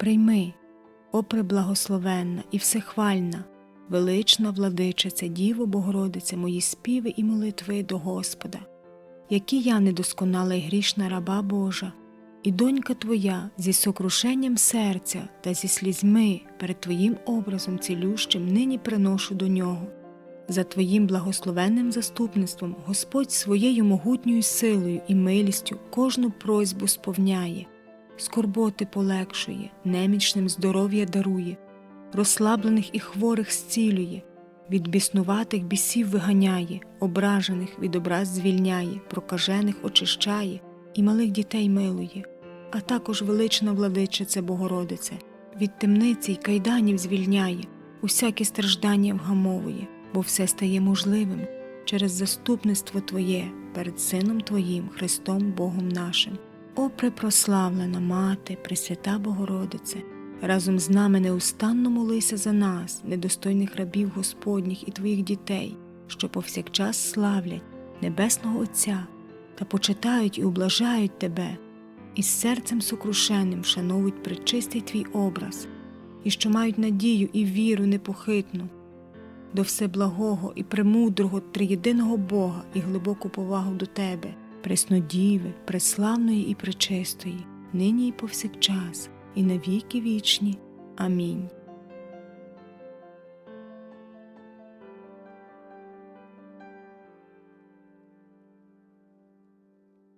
Прийми, о преблагословенна і всехвальна, велична владичиця Діво Богородице, мої співи і молитви до Господа, які я недосконала й грішна раба Божа, і донька Твоя зі сокрушенням серця та зі слізьми перед Твоїм образом цілющим нині приношу до нього. За Твоїм благословенним заступництвом Господь своєю могутньою силою і милістю кожну просьбу сповняє, скорботи полегшує, немічним здоров'я дарує, розслаблених і хворих зцілює, від біснуватих бісів виганяє, ображених від образ звільняє, прокажених очищає і малих дітей милує, а також велична владичиця Богородице, від темниці й кайданів звільняє, усякі страждання вгамовує, бо все стає можливим через заступництво Твоє перед Сином Твоїм, Христом Богом нашим. О препрославлена Мати, Пресвята Богородице, разом з нами неустанно молися за нас, недостойних рабів Господніх і Твоїх дітей, що повсякчас славлять Небесного Отця та почитають і облажають Тебе, і з серцем сокрушеним шановують пречистий Твій образ, і що мають надію і віру непохитну. До всеблагого і премудрого триєдиного Бога і глибоку повагу до Тебе, преснодіви, преславної і пречистої, нині і повсякчас, і на віки вічні. Амінь.